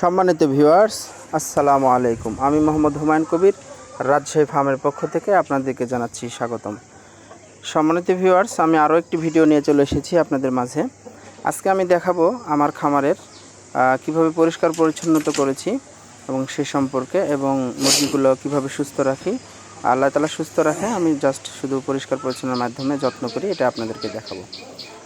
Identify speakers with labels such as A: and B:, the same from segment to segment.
A: সম্মানিত ভিউয়ার্স, আসসালামু আলাইকুম। আমি মোহাম্মদ হুমায়ুন কবির, রাজশাহী ফার্মের পক্ষ থেকে আপনাদেরকে জানাচ্ছি স্বাগতম। সম্মানিত ভিউয়ার্স, আমি আরও একটি ভিডিও নিয়ে চলে এসেছি আপনাদের মাঝে। আজকে আমি দেখাবো আমার খামারের কীভাবে পরিষ্কার পরিচ্ছন্নতা করেছি এবং সে সম্পর্কে এবং মুরগিগুলো কীভাবে সুস্থ রাখি। আল্লাহ তালা সুস্থ রাখে, আমি জাস্ট শুধু পরিষ্কার পরিচ্ছন্নের মাধ্যমে যত্ন করি, এটা আপনাদেরকে দেখাবো।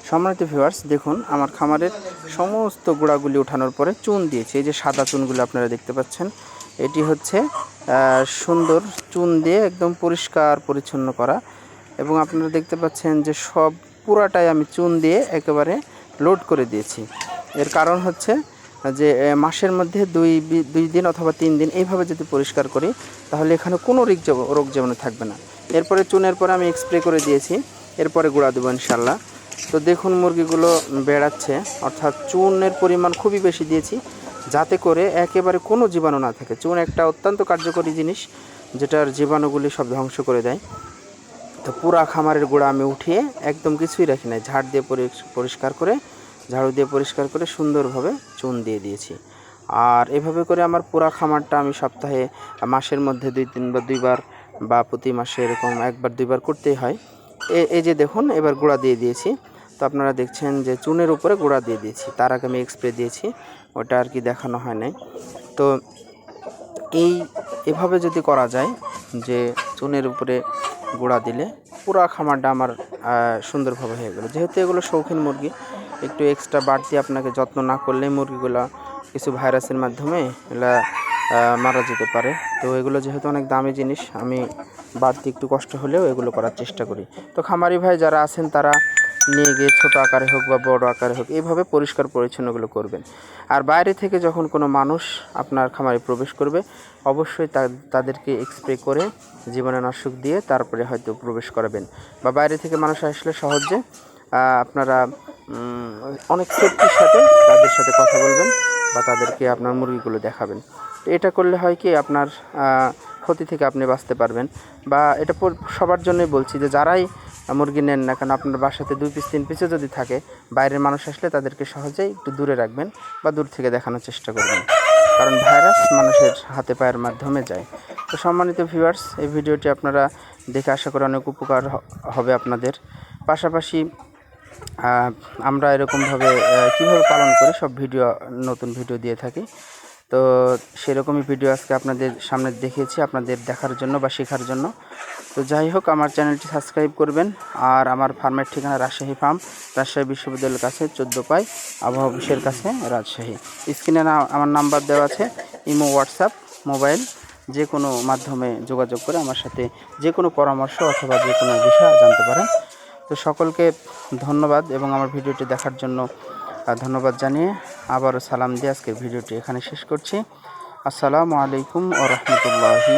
A: সম্মানিত ভিউয়ার্স দেখুন, আমার খামারের সমস্ত গুঁড়াগুলি ওঠানোর পরে চুন দিয়েছি। এই যে সাদা চুনগুলো আপনারা দেখতে পাচ্ছেন, এটি হচ্ছে সুন্দর চুন দিয়ে একদম পরিষ্কার পরিচ্ছন্ন করা এবং আপনারা দেখতে পাচ্ছেন যে সব পুরাটাই আমি চুন দিয়ে একেবারে লোড করে দিয়েছি। এর কারণ হচ্ছে যে মাসের মধ্যে দুই দুই দিন অথবা তিন দিন এইভাবে যদি পরিষ্কার করি, তাহলে এখানে কোনো রোগ রোগ জীবাণু থাকবে না। এরপরে চুনের পরে আমি স্প্রে করে দিয়েছি, এরপরে গুঁড়া দেবো ইনশাল্লাহ তো দেখুন মুরগিগুলো বেড়াচ্ছে, অর্থাৎ চুনের পরিমাণ খুবই বেশি দিয়েছি, যাতে করে একেবারে কোনো জীবাণু না থাকে। চুন একটা অত্যন্ত কার্যকরী জিনিস, যেটার জীবাণুগুলি সব ধ্বংস করে দেয়। তো পুরা খামারের গোড়া আমি উঠিয়ে একদম কিছুই রাখি নাই। ঝাড় দিয়ে পরি- পরিষ্কার করে, ঝাড়ু দিয়ে পরিষ্কার করে সুন্দরভাবে চুন দিয়ে দিয়েছি। আর এভাবে করে আমার পুরা খামারটা আমি সপ্তাহে মাসের মধ্যে দুই তিনবার দুইবার বা প্রতি মাসে এরকম একবার দুইবার করতেই হয়। এই যে দেখুন, এবার গুঁড়া দিয়ে দিয়েছি। তো আপনারা দেখছেন যে চুনের উপরে গুঁড়া দিয়ে দিয়েছি। তার আগে আমি স্প্রে দিয়েছি, ওটা আর কি দেখানো হয় নাই। তো এই এভাবে যদি করা যায় যে চুনের উপরে গুঁড়া দিলে পুরো খামারটা আমার সুন্দরভাবে হয়ে গেলো। যেহেতু এগুলো শৌখিন মুরগি, একটু এক্সট্রা বাড়তি আপনাকে যত্ন না করলে মুরগিগুলো কিছু ভাইরাসের মাধ্যমে এগুলা মারা যেতে পারে। তো এগুলো যেহেতু অনেক দামি জিনিস, আমি বাড়তি একটু কষ্ট হলেও এগুলো করার চেষ্টা করি। তো খামারি ভাই যারা আছেন তারা নিয়ে গিয়ে ছোটো আকারে হোক বা বড় আকারে হোক এইভাবে পরিষ্কার পরিচ্ছন্নগুলো করবেন। আর বাইরে থেকে যখন কোনো মানুষ আপনার খামারে প্রবেশ করবে, অবশ্যই তাদেরকে স্প্রে করে জীবাণুনাশক দিয়ে তারপরে হয়তো প্রবেশ করাবেন। বা বাইরে থেকে মানুষ আসলে সহজে আপনারা অনেক সেফটির সাথে তাদের সাথে কথা বলবেন বা তাদেরকে আপনার মুরগিগুলো দেখাবেন। এটা করলে হয় কি, আপনার ক্ষতি থেকে আপনি বাঁচতে পারবেন। বা এটা সবার জন্যই বলছি যে যারাই মুরগি নেন না কেন আপনার বাসাতে দুই পিস, তিন পিসে যদি থাকে, বাইরের মানুষ আসলে তাদেরকে সহজেই একটু দূরে রাখবেন বা দূর থেকে দেখানোর চেষ্টা করবেন। কারণ ভাইরাস মানুষের হাতে পায়ের মাধ্যমে যায়। তো সম্মানিত ভিউয়ার্স এই ভিডিওটি আপনারা দেখে আশা করি অনেক উপকার হবে আপনাদের। পাশাপাশি আমরা এরকমভাবে কীভাবে পালন করি সব ভিডিও, নতুন ভিডিও দিয়ে থাকি। তো সেরকমই ভিডিও আজকে আপনাদের সামনে দেখিয়েছি আপনাদের দেখার জন্য বা শেখার জন্য। তো যাই হোক, আমার চ্যানেলটি সাবস্ক্রাইব করবেন। আর আমার ফার্মের ঠিকানা রাজশাহী ফার্ম, রাজশাহী বিশ্ববিদ্যালয়ের কাছে চোদ্দ পাই আবহাওয়া অফিসের কাছে রাজশাহী। স্ক্রিনে আমার নাম্বার দেওয়া আছে, ইমো, হোয়াটসঅ্যাপ, মোবাইল যে কোনো মাধ্যমে যোগাযোগ করে আমার সাথে যে কোনো পরামর্শ অথবা যে কোনো বিষয় জানতে পারেন। তো সকলকে ধন্যবাদ এবং আমার ভিডিওটি দেখার জন্য ধন্যবাদ জানিয়ে আবারও সালাম দিয়ে আজকের ভিডিওটি এখানে শেষ করছি। আসসালামু আলাইকুম ও রহমতুল্লাহি